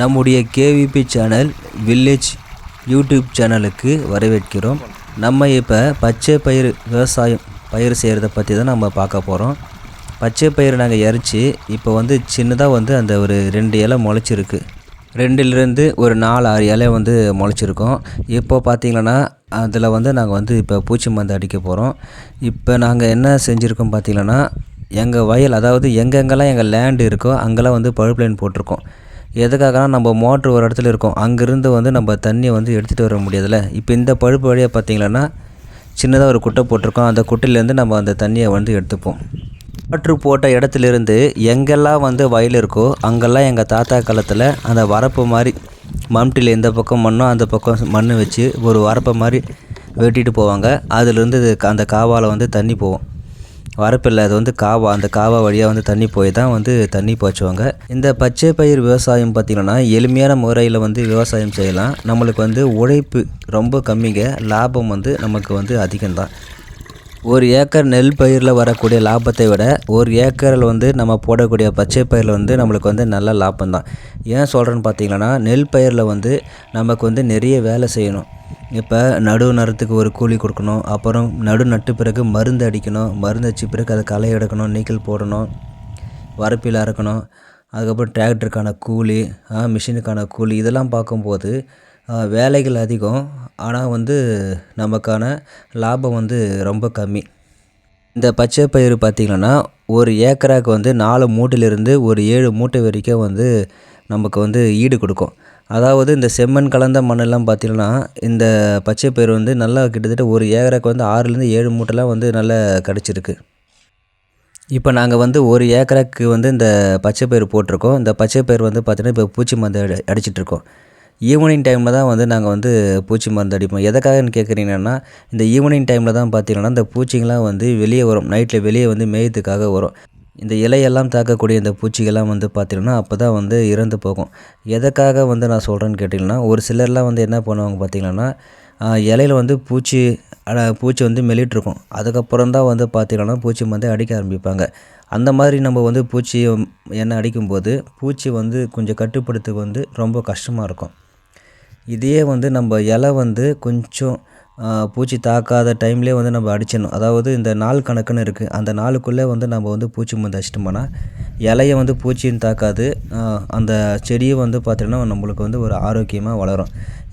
நம்முடைய KVP channel village YouTube சேனலுக்கு வரவேற்கிறோம். நம்ம இப்போ பச்சை பயிர் விவசாயம் பயிர் செய்கிறத பற்றி தான் நம்ம பார்க்க போகிறோம் பச்சை பயிர் நாங்கள் இறச்சி இப்போ வந்து சின்னதாக வந்து அந்த ஒரு ரெண்டு இலை முளைச்சிருக்கு. ரெண்டுலேருந்து ஒரு நாலு ஆறு இலை வந்து முளைச்சிருக்கோம். இப்போ பார்த்திங்கன்னா அதில் வந்து நாங்கள் வந்து இப்போ பூச்சி மருந்து அடிக்க போகிறோம் இப்போ நாங்கள் என்ன செஞ்சுருக்கோம் பார்த்திங்கன்னா எங்கள் வயல் அதாவது எங்கெங்கெல்லாம் எங்கள் லேண்டு இருக்கோ அங்கெல்லாம் வந்து பழுப்பு லைன் போட்டிருக்கோம். எதுக்காகனா நம்ம மோட்ரு ஒரு இடத்துல இருக்கும். அங்கேருந்து வந்து நம்ம தண்ணியை வந்து எடுத்துகிட்டு வர முடியாதுல்ல? இப்போ இந்த பழுப்பு வழியாக பார்த்தீங்கன்னா சின்னதாக ஒரு குட்டை போட்டிருக்கோம். அந்த குட்டையிலேருந்து நம்ம அந்த தண்ணியை வந்து எடுத்துப்போம். மோட்ரு போட்ட இடத்துலேருந்து எங்கெல்லாம் வந்து வயல் இருக்கோ அங்கெல்லாம் எங்கள் தாத்தா காலத்தில் அந்த வரப்பு மாதிரி மம்டியில் இந்த பக்கம் மண்ணோ அந்த பக்கம் மண் வச்சு ஒரு வரப்பை மாதிரி வெட்டிட்டு போவாங்க. அதுலேருந்து அந்த காவால் வந்து தண்ணி போவோம். வரப்பில்லை அது வந்து காவா அந்த காவா வழியாக வந்து தண்ணி போய் தான் வந்து தண்ணி பாய்ச்சுவாங்க. இந்த பச்சை பயிர் விவசாயம் பார்த்திங்கன்னா எளிமையான முறையில் வந்து விவசாயம் செய்யலாம். நம்மளுக்கு வந்து உழைப்பு ரொம்ப கம்மிங்க. லாபம் வந்து நமக்கு வந்து அதிகம்தான். ஒரு ஏக்கர் நெல் பயிரில் வரக்கூடிய லாபத்தை விட ஒரு ஏக்கரில் வந்து நம்ம போடக்கூடிய பச்சை பயிரில் வந்து நம்மளுக்கு வந்து நல்ல லாபம் தான் ஏன் சொல்கிறேன்னு பார்த்தீங்கன்னா நெல் பயிரில் வந்து நமக்கு வந்து நிறைய வேலை செய்யணும். இப்போ நடு நரத்துக்கு ஒரு கூலி கொடுக்கணும் அப்புறம் நடு நட்டு பிறகு மருந்து அடிக்கணும் மருந்து அடிச்ச பிறகு அதை களை எடுக்கணும் நீக்கல் போடணும் வரப்பில் அறுக்கணும் அதுக்கப்புறம் டிராக்டருக்கான கூலி மிஷினுக்கான கூலி இதெல்லாம் பார்க்கும்போது வேலைகள் அதிகம். ஆனால் வந்து நமக்கான லாபம் வந்து ரொம்ப கம்மி. இந்த பச்சை பயிர் பார்த்திங்கன்னா ஒரு ஏக்கராக்கு வந்து நாலு மூட்டையிலிருந்து ஒரு ஏழு மூட்டை வரைக்கும் வந்து நமக்கு வந்து ஈடு கொடுக்கும். அதாவது இந்த செம்மண் கலந்த மண்ணெல்லாம் பார்த்திங்கன்னா இந்த பச்சை பயிர் வந்து நல்லா கிட்டத்தட்ட ஒரு ஏக்கராக்கு வந்து ஆறுலேருந்து ஏழு மூட்டைலாம் வந்து நல்லா கிடச்சிருக்கு. இப்போ நாங்கள் வந்து ஒரு ஏக்கராக்கு வந்து இந்த பச்சை பயிர் போட்டிருக்கோம். இந்த பச்சை பயிர் வந்து பார்த்திங்கன்னா இப்போ பூச்சி மருந்து அடி அடிச்சிட்ருக்கோம் ஈவினிங் டைமில் தான் வந்து நாங்கள் வந்து பூச்சி மருந்து அடிப்போம். எதுக்காகன்னு கேட்குறீங்கன்னா இந்த ஈவினிங் டைமில் தான் பார்த்திங்கன்னா இந்த பூச்சிங்கெலாம் வந்து வெளியே வரும். நைட்டில் வெளியே வந்து மேயத்துக்காக வரும். இந்த இலையெல்லாம் தாக்கக்கூடிய இந்த பூச்சிகள்லாம் வந்து பார்த்திங்கன்னா அப்போ தான் வந்து இறந்து போகும். எதுக்காக வந்து நான் சொல்கிறேன்னு கேட்டிங்கன்னா ஒரு சிலர்லாம் வந்து என்ன பண்ணுவாங்க பார்த்திங்கன்னா இலையில் இலையில வந்து பூச்சி பூச்சி வந்து மெலிட்டிருக்கும். அதுக்கப்புறம் தான் வந்து பார்த்திங்கன்னா பூச்சி மருந்து அடிக்க ஆரம்பிப்பாங்க. அந்த மாதிரி நம்ம வந்து பூச்சி எண்ணெய் அடிக்கும்போது பூச்சி வந்து கொஞ்சம் கட்டுப்படுத்துக்கு வந்து ரொம்ப கஷ்டமாக இருக்கும். இதையே வந்து நம்ம இலை வந்து கொஞ்சம் பூச்சி தாக்காத டைம்லேயே வந்து நம்ம அடிச்சிடணும். அதாவது இந்த நாள் கணக்குன்னு இருக்குது அந்த நாளுக்குள்ளே வந்து நம்ம வந்து பூச்சி மருந்து அடிச்சிட்டோம்னா இலையை வந்து பூச்சியும் தாக்காது. அந்த செடியும் வந்து பார்த்திங்கன்னா நம்மளுக்கு வந்து ஒரு ஆரோக்கியமாக வளரும்.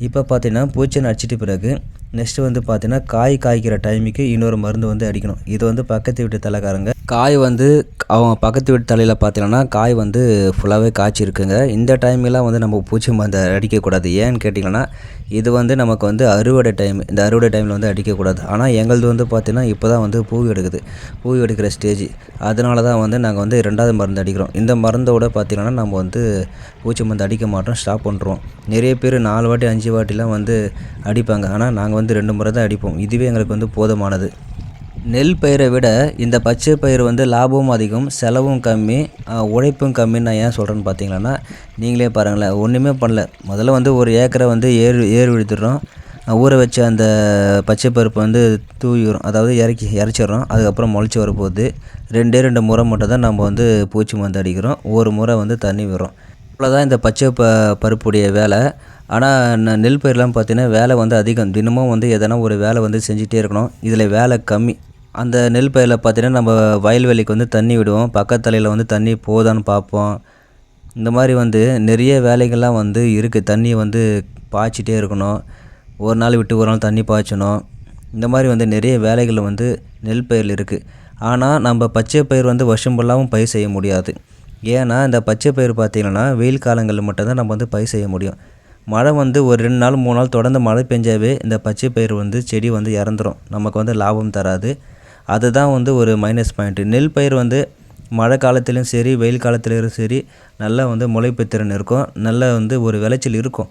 இப்போ பார்த்திங்கன்னா பூச்சின்னு அடிச்சிட்ட பிறகு நெக்ஸ்ட்டு வந்து பார்த்திங்கன்னா காய் காய்க்கிற டைமுக்கு இன்னொரு மருந்து வந்து அடிக்கணும். இது வந்து பக்கத்து வீட்டு தலைக்காரங்க காய் வந்து அவங்க பக்கத்து வீட்டு தலையில் பார்த்தீங்கன்னா காய் வந்து ஃபுல்லாகவே காய்ச்சிருக்குங்க. இந்த டைம்லாம் வந்து நம்ம பூச்சி மருந்து அடிக்கக்கூடாது. ஏன்னு கேட்டிங்கன்னா இது வந்து நமக்கு வந்து அறுவடை டைம் இந்த அறுவடை டைமில் வந்து அடிக்கக்கூடாது. ஆனால் எங்களது வந்து பார்த்திங்கன்னா இப்போ தான் வந்து பூ எடுக்குது. பூ எடுக்கிற ஸ்டேஜ் அதனால தான் வந்து நாங்கள் வந்து ரெண்டாவது மருந்து அடிக்கிறோம். இந்த மருந்தோட பார்த்திங்கன்னா நம்ம வந்து பூச்சி மருந்து அடிக்க மாட்டோம் ஸ்டாப் பண்ணுறோம் நிறைய பேர் நாலு வாட்டி அஞ்சு வாட்டிலாம் வந்து அடிப்பாங்க. ஆனால் நாங்கள் வந்து ரெண்டு முறை தான் அடிப்போம். இதுவே எங்களுக்கு வந்து போதுமானது. நெல் பயிரை விட இந்த பச்சை பயிர் வந்து லாபமும் அதிகம் செலவும் கம்மி. உழைப்பும் கம்மின்னு நான் ஏன் சொல்கிறேன்னு பார்த்தீங்கன்னா நீங்களே பாருங்களேன் ஒன்றுமே பண்ணல. முதல்ல வந்து ஒரு ஏக்கரை வந்து ஏர் ஏர் விழுத்துடுறோம் ஊற வச்ச அந்த பச்சை பருப்பு வந்து தூவிடும் அதாவது இறக்கி இறச்சிடுறோம். அதுக்கப்புறம் முளைச்சி வரப்போகுது. ரெண்டே ரெண்டு முறை மட்டும் தான் நம்ம வந்து பூச்சி மருந்து அடிக்கிறோம். ஒரு முறை வந்து தண்ணி விடுறோம். அவ்வளோதான் இந்த பச்சை ப பருப்புடைய வேலை. ஆனால் நெல் பயிரெலாம் பார்த்தீங்கன்னா வேலை வந்து அதிகம். தினமும் வந்து எதனா ஒரு வேலை வந்து செஞ்சுட்டே இருக்கணும். இதில் வேலை கம்மி. அந்த நெல் பயிரில் பார்த்தீங்கன்னா நம்ம வயல்வெளிக்கு வந்து தண்ணி விடுவோம். பக்கத்தலையில் வந்து தண்ணி போதான்னு பார்ப்போம் இந்த மாதிரி வந்து நிறைய வேலைகள்லாம் வந்து இருக்குது தண்ணியை வந்து பாய்ச்சிட்டே இருக்கணும். ஒரு நாள் விட்டு ஒரு நாள் தண்ணி பாய்ச்சணும். இந்த மாதிரி வந்து நிறைய வேலைகள் வந்து நெல் பயிரில் இருக்குது ஆனால் நம்ம பச்சை பயிர் வந்து வருஷம் ஃபுல்லாகவும் பயிர் செய்ய முடியாது. ஏன்னா இந்த பச்சை பயிர் பார்த்திங்கன்னா வெயில் காலங்களில் மட்டும்தான் நம்ம வந்து பயிர் செய்ய முடியும். மழை வந்து ஒரு ரெண்டு நாள் மூணு நாள் தொடர்ந்து மழை பெஞ்சாவே இந்த பச்சை பயிர் வந்து செடி வந்து இறந்துரும். நமக்கு வந்து லாபம் தராது. அதுதான் வந்து ஒரு மைனஸ் பாயிண்ட்டு நெல் பயிர் வந்து மழை காலத்துலேயும் சரி வெயில் காலத்துலேயும் சரி நல்லா வந்து முளைப்பு திறன் இருக்கும். நல்ல வந்து ஒரு விளைச்சல் இருக்கும்.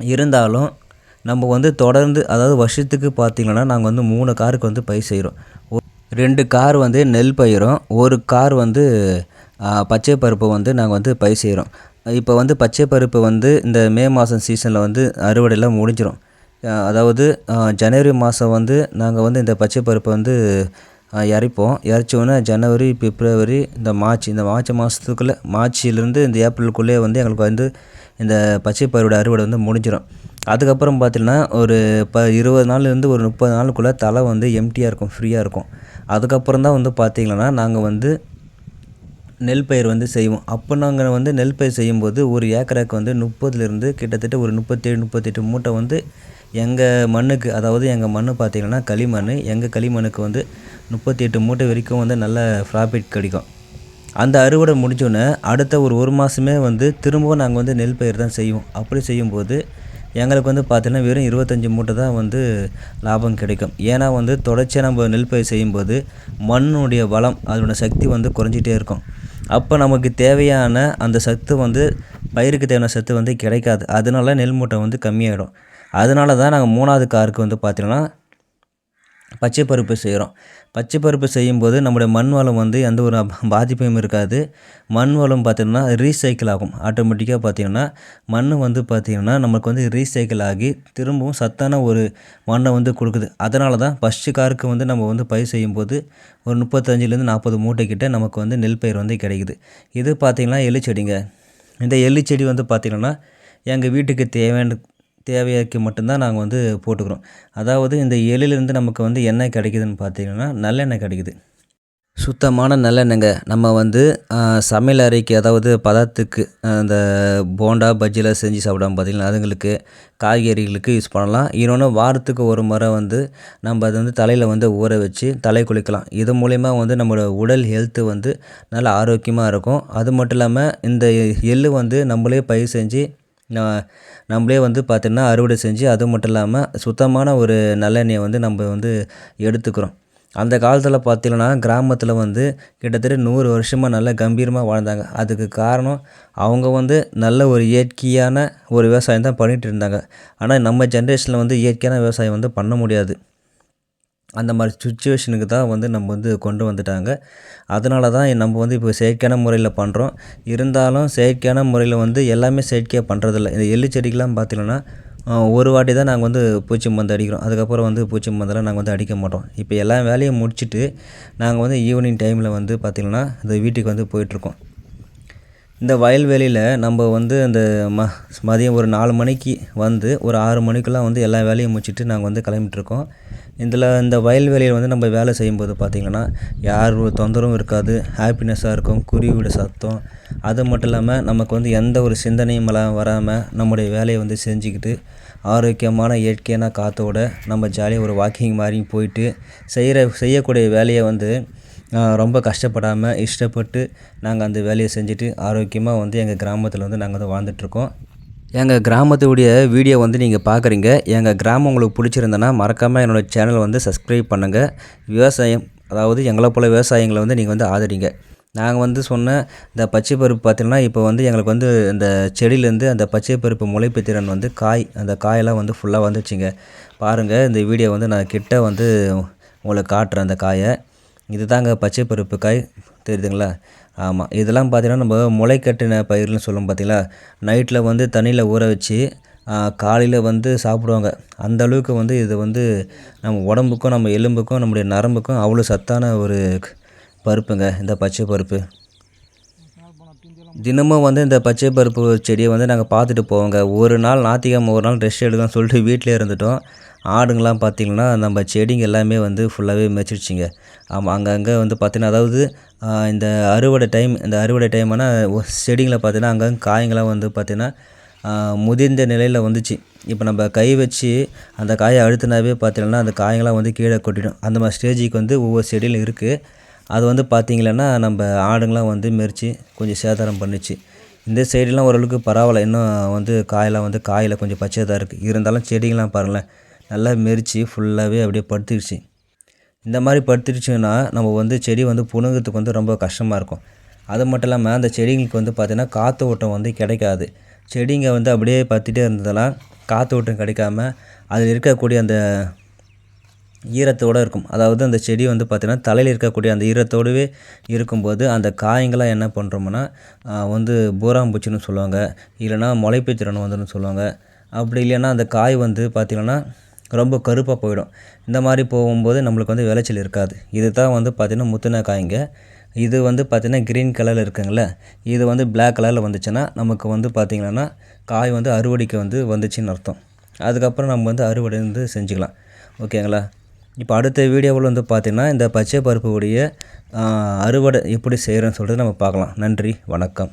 இருந்தாலும் நம்ம வந்து தொடர்ந்து அதாவது வருஷத்துக்கு பார்த்திங்கன்னா நாங்கள் வந்து மூணு காருக்கு வந்து பயிர் செய்கிறோம் ரெண்டு கார் வந்து நெல் பயிரும் ஒரு கார் வந்து பச்சை பருப்பு வந்து நாங்கள் வந்து பயிர் செய்கிறோம் இப்போ வந்து பச்சை பருப்பு வந்து இந்த மே மாதம் சீசனில் வந்து அறுவடையெல்லாம் முடிஞ்சிடும் அதாவது ஜனவரி மாதம் வந்து நாங்கள் வந்து இந்த பச்சை பருப்பை வந்து இறைப்போம் இறைச்சோன்னே ஜனவரி பிப்ரவரி இந்த மார்ச் இந்த மார்ச் மாதத்துக்குள்ளே மார்ச்சிலேருந்து இந்த ஏப்ரலுக்குள்ளேயே வந்து எங்களுக்கு வந்து இந்த பச்சை பயிரோட அறுவடை வந்து முடிஞ்சிடும் அதுக்கப்புறம் பார்த்திங்கன்னா ஒரு ப இருபது நாள்லேருந்து ஒரு முப்பது நாளுக்குள்ளே தலை வந்து எம்டியாக இருக்கும் ஃப்ரீயாக இருக்கும். அதுக்கப்புறம் தான் வந்து பார்த்திங்கன்னா நாங்கள் வந்து நெல் பயிர் வந்து செய்வோம். அப்போ நாங்கள் வந்து நெல் பயிர் செய்யும்போது ஒரு ஏக்கராக்கு வந்து முப்பதுலேருந்து கிட்டத்தட்ட ஒரு முப்பத்தேழு முப்பத்தெட்டு மூட்டை வந்து எங்கள் மண்ணுக்கு அதாவது எங்கள் மண் பார்த்திங்கன்னா களிமண் எங்கள் களிமண்ணுக்கு வந்து முப்பத்தி எட்டு மூட்டை வரைக்கும் வந்து நல்ல ப்ராஃபிட் கிடைக்கும். அந்த அறுவடை முடிஞ்சோடனே அடுத்த ஒரு ஒரு மாதமே வந்து திரும்பவும் நாங்கள் வந்து நெல் பயிர் தான் செய்வோம். அப்படி செய்யும்போது எங்களுக்கு வந்து பார்த்திங்கன்னா வெறும் இருபத்தஞ்சி மூட்டை தான் வந்து லாபம் கிடைக்கும். ஏன்னா வந்து தொடர்ச்சியாக நம்ம நெல் பயிர் செய்யும்போது மண்ணுடைய வளம் அதோட சக்தி வந்து குறைஞ்சிட்டே இருக்கும். அப்போ நமக்கு தேவையான அந்த சத்து வந்து பயிருக்கு தேவையான சத்து வந்து கிடைக்காது. அதனால நெல் மூட்டை வந்து கம்மியாயிடும். அதனால தான் நாங்கள் மூணாவது காருக்கு வந்து பார்த்திங்கன்னா பச்சை பருப்பு செய்கிறோம். பச்சை பருப்பு செய்யும்போது நம்முடைய மண் வளம் வந்து எந்த ஒரு பாதிப்பையும் பாதிப்பும் இருக்காது. மண் வளம் பார்த்திங்கன்னா ரீசைக்கிள் ஆகும். ஆட்டோமேட்டிக்காக பார்த்திங்கன்னா மண் வந்து பார்த்திங்கன்னா நமக்கு வந்து ரீசைக்கிள் ஆகி திரும்பவும் சத்தான ஒரு மண்ணை வந்து கொடுக்குது. அதனால தான் ஃபஸ்ட்டு காருக்கு வந்து நம்ம வந்து பயிர் செய்யும்போது ஒரு முப்பத்தஞ்சிலேருந்து நாற்பது மூட்டை கிட்டே நமக்கு வந்து நெல் பயிர் வந்து கிடைக்குது. இது பார்த்திங்கன்னா எள்ளு செடிங்க. இந்த எள்ளு செடி வந்து பார்த்திங்கன்னா எங்கள் வீட்டுக்கு தேவையான தேவையாக்கி மட்டும்தான் நாங்கள் வந்து போட்டுக்கிறோம். அதாவது இந்த எள்ளிலிருந்து நமக்கு வந்து எண்ணெய் கிடைக்குதுன்னு பார்த்தீங்கன்னா நல்லெண்ணெய் கிடைக்குது. சுத்தமான நல்லெண்ணெய்ங்க. நம்ம வந்து சமையல் அறைக்கு அதாவது பதத்துக்கு அந்த போண்டா பஜ்ஜிலாம் செஞ்சு சாப்பிடாம பார்த்திங்கன்னா அதுங்களுக்கு காய்கறிகளுக்கு யூஸ் பண்ணலாம். இன்னொன்று வாரத்துக்கு ஒரு முறை வந்து நம்ம அதை வந்து தலையில் வந்து ஊற வச்சு தலை குளிக்கலாம். இது மூலிமா வந்து நம்மளோட உடல் ஹெல்த்து வந்து நல்ல ஆரோக்கியமாக இருக்கும். அது மட்டும் இல்லாமல் இந்த எள்ளு வந்து நம்மளே பயிர் செஞ்சு நான் நம்மளே வந்து பார்த்திங்கன்னா அறுவடை செஞ்சு அது மட்டும் இல்லாமல் சுத்தமான ஒரு நல்லெண்ணெயை வந்து நம்ம வந்து எடுத்துக்கிறோம். அந்த காலத்தில் பார்த்தீங்கன்னா கிராமத்தில் வந்து கிட்டத்தட்ட நூறு வருஷமாக நல்ல கம்பீரமாக வாழ்ந்தாங்க. அதுக்கு காரணம் அவங்க வந்து நல்ல ஒரு இயற்கையான ஒரு விவசாயம் தான் பண்ணிகிட்டு இருந்தாங்க. ஆனால் நம்ம ஜென்ரேஷனில் வந்து இயற்கையான விவசாயம் வந்து பண்ண முடியாது. அந்த மாதிரி சுச்சுவேஷனுக்கு தான் வந்து நம்ம வந்து கொண்டு வந்துட்டாங்க. அதனால தான் நம்ம வந்து இப்போ செயற்கையான முறையில் பண்ணுறோம் இருந்தாலும் செயற்கையான முறையில் வந்து எல்லாமே செயற்கையாக பண்ணுறதில்ல இந்த எள்ளு செடிக்கெலாம் பார்த்தீங்கன்னா ஒரு வாட்டி தான் நாங்கள் வந்து பூச்சி மருந்து அடிக்கிறோம். அதுக்கப்புறம் வந்து பூச்சி மருந்தெல்லாம் நாங்கள் வந்து அடிக்க மாட்டோம். இப்போ எல்லா வேலையும் முடிச்சுட்டு நாங்கள் வந்து ஈவினிங் டைமில் வந்து பார்த்திங்கன்னா இந்த வீட்டுக்கு வந்து போயிட்டுருக்கோம். இந்த வயல்வெளியில் நம்ம வந்து அந்த ம மதியம் ஒரு நாலு மணிக்கு வந்து ஒரு ஆறு மணிக்கெல்லாம் வந்து எல்லா வேலையும் முடிச்சுட்டு நாங்கள் வந்து கிளம்பிட்டுருக்கோம். இதில் இந்த வயல்வெளியில் வந்து நம்ம வேலை செய்யும்போது பார்த்திங்கன்னா யார் ஒரு தொந்தரவும் இருக்காது ஹாப்பினஸ்ஸாக இருக்கும் குருவியோட சத்தம். அது மட்டும் இல்லாமல் நமக்கு வந்து எந்த ஒரு சிந்தனையும் வராமல் நம்முடைய வேலையை வந்து செஞ்சுக்கிட்டு ஆரோக்கியமான இயற்கையான காற்றோட நம்ம ஜாலியாக ஒரு வாக்கிங் மாதிரி போயிட்டு செய்கிற செய்யக்கூடிய வேலையை வந்து ரொம்ப கஷ்டப்படாமல் இஷ்டப்பட்டு நாங்கள் அந்த வேலையை செஞ்சுட்டு ஆரோக்கியமாக வந்து எங்கள் கிராமத்தில் வந்து நாங்கள் வந்து வாழ்ந்துட்டுருக்கோம் எங்கள் கிராமத்துடைய வீடியோ வந்து நீங்கள் பார்க்குறீங்க எங்கள் கிராமம் உங்களுக்கு பிடிச்சிருந்தேன்னா மறக்காமல் என்னோடய சேனலை வந்து சப்ஸ்கிரைப் பண்ணுங்கள் விவசாயம் அதாவது எங்களை போல் விவசாயங்களை வந்து நீங்கள் வந்து ஆதரிங்க. நாங்கள் வந்து சொன்ன இந்த பச்சை பருப்பு பார்த்தீங்கன்னா இப்போ வந்து எங்களுக்கு வந்து இந்த செடியிலேருந்து அந்த பச்சை பருப்பு முளைப்பு திறன் வந்து காய் அந்த காயெல்லாம் வந்து ஃபுல்லாக வந்துச்சுங்க. பாருங்கள் இந்த வீடியோ வந்து நான் கிட்ட வந்து உங்களுக்கு காட்டுறேன் அந்த காயை. இதுதாங்க பச்சை பருப்பு காய். தெரியுதுங்களா? ஆமாம் இதெல்லாம் பார்த்தீங்கன்னா நம்ம முளைக்கட்டின பயிர்னு சொல்லுவோம் பார்த்தீங்களா நைட்டில் வந்து தண்ணியில் ஊற வச்சு காலையில் வந்து சாப்பிடுவாங்க. அந்த அளவுக்கு வந்து இது வந்து நம்ம உடம்புக்கும் நம்ம எலும்புக்கும் நம்முடைய நரம்புக்கும் அவ்வளோ சத்தான ஒரு பருப்புங்க இந்த பச்சை பருப்பு. தினமும் வந்து இந்த பச்சை பருப்பு செடியை வந்து நாங்கள் பார்த்துட்டு போவோங்க. ஒரு நாள் ஞாயிற்றுக்கிழமை ஒரு நாள் ரெஸ்ட் எடுக்கணும்னு சொல்லிட்டு வீட்டிலே இருந்துட்டோம். ஆடுங்கள்லாம் பார்த்திங்கன்னா நம்ம செடிங்க எல்லாமே வந்து ஃபுல்லாகவே மெச்சிடுச்சிங்க ஆமாம் அங்கங்கே வந்து பார்த்திங்கன்னா அதாவது இந்த அறுவடை டைம் இந்த அறுவடை டைம் ஆனால் செடிங்களை பார்த்தீங்கன்னா அங்கங்கே காய்ங்களாம் வந்து பார்த்திங்கன்னா முதிர்ந்த நிலையில் வந்துச்சு. இப்போ நம்ம கை வச்சு அந்த காயை அழுத்தினாவே பார்த்தீங்கன்னா அந்த காய்ங்களாம் வந்து கீழே கொட்டிடும். அந்த மாதிரி ஸ்டேஜுக்கு வந்து ஒவ்வொரு செடியிலும் இருக்குது அது வந்து பார்த்தீங்கன்னா நம்ம ஆடுங்களாம் வந்து மெரிச்சு கொஞ்சம் சேதாரம் பண்ணுச்சு. இந்த சைடெலாம் ஓரளவுக்கு பரவாயில்ல. இன்னும் வந்து காயெல்லாம் வந்து காயில் கொஞ்சம் பச்சையாக தான் இருக்குது இருந்தாலும் செடிங்களாம் பாருங்களேன் நல்லா மெரிச்சு ஃபுல்லாகவே அப்படியே படுத்துடுச்சு இந்த மாதிரி படுத்துருச்சுன்னா நம்ம வந்து செடி வந்து புணுங்கிறதுக்கு வந்து ரொம்ப கஷ்டமாக இருக்கும். அது மட்டும் இல்லாமல் அந்த செடிங்களுக்கு வந்து பார்த்திங்கன்னா காற்று ஓட்டம் வந்து கிடைக்காது. செடிங்க வந்து அப்படியே பற்றிட்டே இருந்ததெல்லாம் காற்று ஓட்டம் கிடைக்காம அதில் இருக்கக்கூடிய அந்த ஈரத்தோடு இருக்கும். அதாவது அந்த செடி வந்து பார்த்திங்கன்னா தலையில் இருக்கக்கூடிய அந்த ஈரத்தோடவே இருக்கும்போது அந்த காய்ங்களாம் என்ன பண்ணுறோம்னா வந்து பூராம்பூச்சின்னு சொல்லுவாங்க. இல்லைன்னா முளைப்புத்திறன் வந்துன்னு சொல்லுவாங்க. அப்படி இல்லைன்னா அந்த காய் வந்து பார்த்திங்கன்னா ரொம்ப கருப்பாக போயிடும். இந்த மாதிரி போகும்போது நம்மளுக்கு வந்து விளைச்சல் இருக்காது. இது தான் வந்து பார்த்திங்கன்னா முத்தின காய்ங்க. இது வந்து பார்த்திங்கன்னா க்ரீன் கலரில் இருக்குங்களே. இது வந்து பிளாக் கலரில் வந்துச்சுன்னா நமக்கு வந்து பார்த்திங்கன்னா காய் வந்து அறுவடைக்கு வந்து வந்துச்சுன்னு அர்த்தம். அதுக்கப்புறம் நம்ம வந்து அறுவடை வந்து செஞ்சுக்கலாம். ஓகேங்களா? இப்போ அடுத்த வீடியோவில் வந்து பார்த்திங்கன்னா இந்த பச்சை பருப்பு உடைய அறுவடை எப்படி செய்கிறோன்னு சொல்கிறது நம்ம பார்க்கலாம். நன்றி வணக்கம்.